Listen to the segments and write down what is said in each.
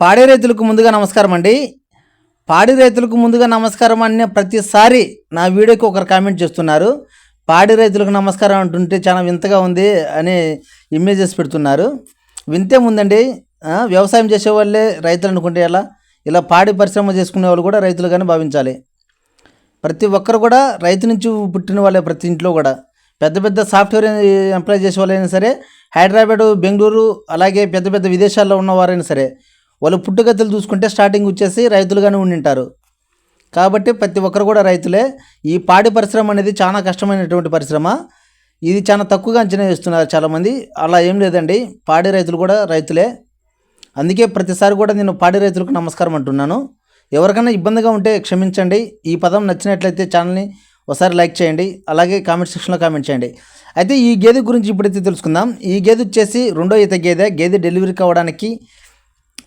పాడి రైతులకు ముందుగా నమస్కారం అండి. పాడి రైతులకు ముందుగా నమస్కారం అనే ప్రతిసారి నా వీడియోకి ఒకరు కామెంట్ చేస్తున్నారు. పాడి రైతులకు నమస్కారం అంటుంటే చాలా వింతగా ఉంది అని ఇమేజెస్ పెడుతున్నారు. వింతే ముందండి వ్యవసాయం చేసే వాళ్ళే రైతులు అనుకుంటే ఎలా? ఇలా పాడి పరిశ్రమ చేసుకునే వాళ్ళు కూడా రైతులుగానే భావించాలి. ప్రతి ఒక్కరు కూడా రైతు నుంచి పుట్టిన వాళ్ళే ప్రతి ఇంట్లో కూడా. పెద్ద పెద్ద సాఫ్ట్వేర్ ఎంప్లాయ్ చేసే వాళ్ళైనా సరే హైదరాబాదు బెంగళూరు అలాగే పెద్ద పెద్ద విదేశాల్లో ఉన్నవారైనా సరే వాళ్ళు పుట్టుగతులు చూసుకుంటే స్టార్టింగ్ వచ్చేసి రైతులుగానే ఉండింటారు. కాబట్టి ప్రతి ఒక్కరు కూడా రైతులే. ఈ పాడి పరిశ్రమ అనేది చాలా కష్టమైనటువంటి పరిశ్రమ. ఇది చాలా తక్కువగా అంచనా వేస్తున్నారు చాలామంది. అలా ఏం లేదండి. పాడి రైతులు కూడా రైతులే. అందుకే ప్రతిసారి కూడా నేను పాడి రైతులకు నమస్కారం అంటున్నాను. ఎవరికైనా ఇబ్బందిగా ఉంటే క్షమించండి. ఈ పదం నచ్చినట్లయితే ఛానల్ని ఒకసారి లైక్ చేయండి. అలాగే కామెంట్ సెక్షన్లో కామెంట్ చేయండి. అయితే ఈ గేదె గురించి ఇప్పుడైతే తెలుసుకుందాం. ఈ గేదె వచ్చేసి రెండో ఈత గేదె. గేదె డెలివరీ కావడానికి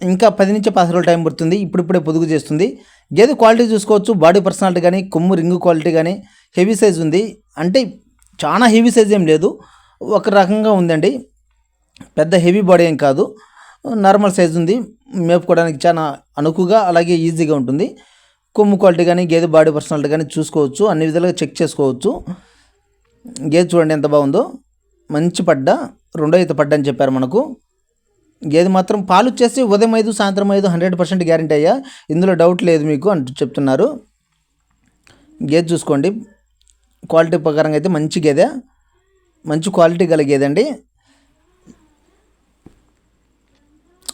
ఇంకా పది నుంచి పది రోజులు టైం పడుతుంది ఇప్పుడిప్పుడే పొదుగు చేస్తుంది. గేదె క్వాలిటీ చూసుకోవచ్చు బాడీ పర్సనాలిటీ కానీ కొమ్ము రింగు క్వాలిటీ కానీ హెవీ సైజ్ ఉంది. అంటే చాలా హెవీ సైజ్ ఏం లేదు. ఒక రకంగా ఉందండి. పెద్ద హెవీ బాడీ ఏం కాదు. నార్మల్ సైజ్ ఉంది. మేపుకోవడానికి చాలా అనుకుగా అలాగే ఈజీగా ఉంటుంది. కొమ్ము క్వాలిటీ కానీ గేదె బాడీ పర్సనాలిటీ కానీ చూసుకోవచ్చు. అన్ని విధాలుగా చెక్ చేసుకోవచ్చు. గేదె చూడండి ఎంత బాగుందో. మంచి పడ్డ రెండో ఈత పడ్డ అని చెప్పారు మనకు. గేదె మాత్రం పాలు వచ్చేసి ఉదయం ఐదు సాయంత్రం ఐదు హండ్రెడ్ పర్సెంట్ గ్యారంటీ అయ్యా. ఇందులో డౌట్ లేదు మీకు అంటూ చెప్తున్నారు. గేదె చూసుకోండి. క్వాలిటీ ప్రకారంగా అయితే మంచి గేదె. మంచి క్వాలిటీ గల గేదె అండి.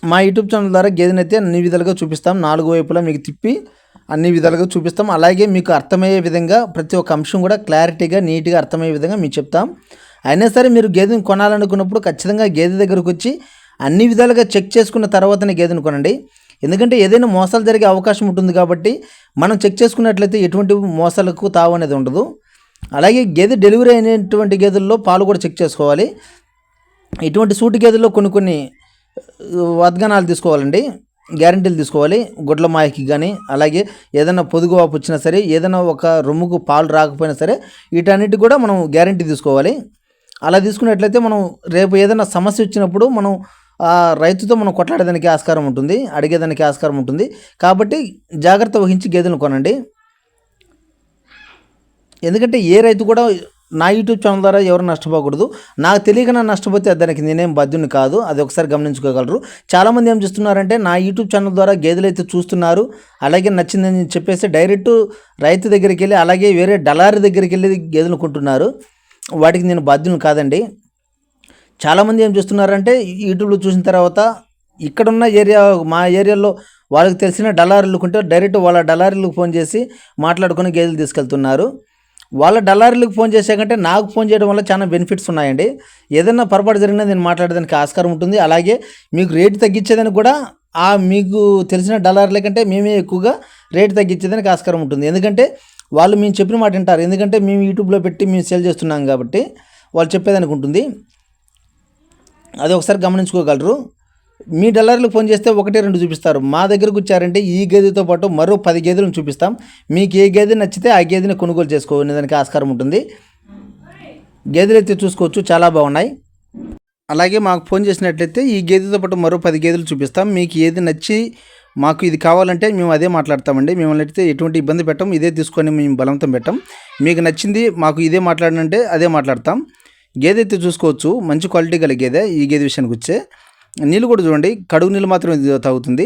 మా యూట్యూబ్ ఛానల్ ద్వారా గేదెని అయితే అన్ని విధాలుగా చూపిస్తాం. నాలుగు వైపులా మీకు తిప్పి అన్ని విధాలుగా చూపిస్తాం. అలాగే మీకు అర్థమయ్యే విధంగా ప్రతి ఒక్క అంశం కూడా క్లారిటీగా నీట్గా అర్థమయ్యే విధంగా మీకు చెప్తాం. అయినా సరే మీరు గేదెని కొనాలనుకున్నప్పుడు ఖచ్చితంగా గేదె దగ్గరకు వచ్చి అన్ని విధాలుగా చెక్ చేసుకున్న తర్వాతనే గేదెను కొనండి. ఎందుకంటే ఏదైనా మోసాలు జరిగే అవకాశం ఉంటుంది కాబట్టి మనం చెక్ చేసుకున్నట్లయితే ఎటువంటి మోసాలకు తావు అనేది ఉండదు. అలాగే గేదె డెలివరీ అయినటువంటి గేదెల్లో పాలు కూడా చెక్ చేసుకోవాలి. ఇటువంటి సూటి గేదెల్లో కొన్ని కొన్ని వద్గనాలు తీసుకోవాలండి. గ్యారంటీలు తీసుకోవాలి. గుడ్ల మాయకి కానీ అలాగే ఏదైనా పొదుగు వాపు వచ్చినా సరే ఏదైనా ఒక రొమ్ముకు పాలు రాకపోయినా సరే వీటన్నిటి కూడా మనం గ్యారంటీ తీసుకోవాలి. అలా తీసుకున్నట్లయితే మనం రేపు ఏదైనా సమస్య వచ్చినప్పుడు మనం రైతుతో మనం కొట్లాడేదానికి ఆస్కారం ఉంటుంది అడిగేదానికి ఆస్కారం ఉంటుంది. కాబట్టి జాగ్రత్త వహించి గేదెలను కొనండి. ఎందుకంటే ఏ రైతు కూడా నా యూట్యూబ్ ఛానల్ ద్వారా ఎవరు నష్టపోకూడదు. నాకు తెలియక నా నష్టపోతే దానికి నేనేం బాధ్యుని కాదు అది ఒకసారి గమనించుకోగలరు. చాలామంది ఏం చేస్తున్నారంటే నా యూట్యూబ్ ఛానల్ ద్వారా గేదెలు అయితే చూస్తున్నారు అలాగే నచ్చిందని చెప్పేసి డైరెక్ట్ రైతు దగ్గరికి వెళ్ళి అలాగే వేరే డలారీ దగ్గరికి వెళ్ళి గేదెలు కొంటున్నారు. వాటికి నేను బాధ్యుని కాదండి. చాలామంది ఏం చేస్తున్నారంటే యూట్యూబ్లో చూసిన తర్వాత ఇక్కడున్న ఏరియా మా ఏరియాలో వాళ్ళకి తెలిసిన డలారీలు ఉంటే డైరెక్ట్ వాళ్ళ డలారీలకు ఫోన్ చేసి మాట్లాడుకొని గేదెలు తీసుకెళ్తున్నారు. వాళ్ళ డలారీలకు ఫోన్ చేసాకంటే నాకు ఫోన్ చేయడం వల్ల చాలా బెనిఫిట్స్ ఉన్నాయండి. ఏదైనా పొరపాటు జరిగినా నేను మాట్లాడడానికి ఆస్కారం ఉంటుంది. అలాగే మీకు రేటు తగ్గించేదానికి కూడా ఆ మీకు తెలిసిన డలారీల కంటే మేమే ఎక్కువగా రేటు తగ్గించేదానికి ఆస్కారం ఉంటుంది. ఎందుకంటే వాళ్ళు మేము చెప్పిన మాట వింటారు. ఎందుకంటే మేము యూట్యూబ్లో పెట్టి మేము సేల్ చేస్తున్నాం కాబట్టి వాళ్ళు చెప్పేదానికి ఉంటుంది. అది ఒకసారి గమనించుకోగలరు. మీ డల్లర్లకు ఫోన్ చేస్తే ఒకటే రెండు చూపిస్తారు. మా దగ్గరకు వచ్చారంటే ఈ గేదెతో పాటు మరో పది గేదెలను చూపిస్తాం. మీకు ఏ గేదె నచ్చితే ఆ గేదెని కొనుగోలు చేసుకోవాలి దానికి ఆస్కారం ఉంటుంది. గేదెలు అయితే చూసుకోవచ్చు. చాలా బాగున్నాయి. అలాగే మాకు ఫోన్ చేసినట్లయితే ఈ గేదెతో పాటు మరో పది గేదెలు చూపిస్తాం. మీకు ఏది నచ్చి మాకు ఇది కావాలంటే మేము అదే మాట్లాడతామండి. మిమ్మల్ని అయితే ఎటువంటి ఇబ్బంది పెట్టం. ఇదే తీసుకొని మేము బలవంతం పెట్టాం. మీకు నచ్చింది మాకు ఇదే మాట్లాడినంటే అదే మాట్లాడతాం. గేదె అయితే చూసుకోవచ్చు మంచి క్వాలిటీ గల గేదె ఈ గేదె విషయానికి వచ్చే. నీళ్ళు కూడా చూడండి కడుగు నీళ్ళు మాత్రం ఇది తాగుతుంది.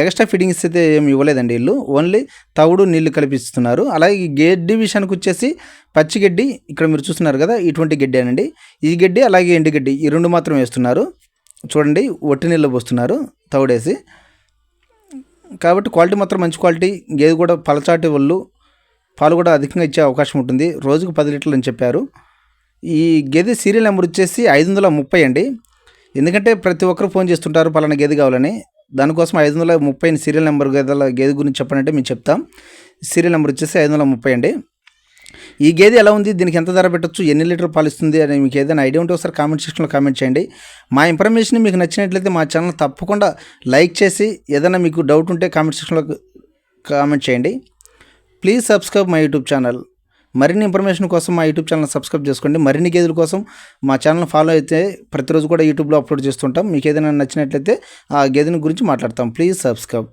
ఎక్స్ట్రా ఫిట్టింగ్స్ అయితే ఏమి ఇవ్వలేదండి వీళ్ళు. ఓన్లీ తవుడు నీళ్ళు కల్పిస్తున్నారు. అలాగే గడ్డి విషయానికి వచ్చేసి పచ్చి గడ్డి ఇక్కడ మీరు చూస్తున్నారు కదా ఇటువంటి గడ్డి అనండి. ఈ గడ్డి అలాగే ఎండు గడ్డి ఈ రెండు మాత్రం వేస్తున్నారు. చూడండి ఒట్టి నీళ్ళు పోస్తున్నారు తవుడేసి. కాబట్టి క్వాలిటీ మాత్రం మంచి క్వాలిటీ గేదె కూడా పలచాటి వాళ్ళు పాలు కూడా అధికంగా ఇచ్చే అవకాశం ఉంటుంది. రోజుకు పది లీటర్లు అని చెప్పారు. ఈ గేదె సీరియల్ నెంబర్ వచ్చేసి ఐదు వందల ముప్పై అండి. ఎందుకంటే ప్రతి ఒక్కరు ఫోన్ చేస్తుంటారు పలానా గేదె కావాలని. దానికోసం ఐదు వందల ముప్పై సీరియల్ నెంబర్ గేదెల గేదె గురించి చెప్పనంటే మేము చెప్తాం. సీరియల్ నెంబర్ వచ్చేసి ఐదు వందల ముప్పై అండి. ఈ గేదె ఎలా ఉంది? దీనికి ఎంత ధర పెట్టొచ్చు? ఎన్ని లీటర్ పాలు ఇస్తుంది అని మీకు ఏదైనా ఐడియా ఉంటే ఒకసారి కామెంట్ సెక్షన్లో కామెంట్ చేయండి. మా ఇన్ఫర్మేషన్ మీకు నచ్చినట్లయితే మా ఛానల్ తప్పకుండా లైక్ చేసి ఏదైనా మీకు డౌట్ ఉంటే కామెంట్ సెక్షన్లో కామెంట్ చేయండి. Please subscribe my YouTube channel. మరిన్ని ఇన్ఫర్మేషన్ కోసం మా యూట్యూబ్ ఛానల్ సబ్స్క్రైబ్ చేసుకోండి. మరిన్ని గేదెల కోసం మా ఛానల్ ఫాలో అయితే ప్రతిరోజు కూడా యూట్యూబ్లో అప్లోడ్ చేస్తుంటాం. మీకు ఏదైనా నచ్చినట్లయితే ఆ గేదెని గురించి మాట్లాడతాం. Please subscribe.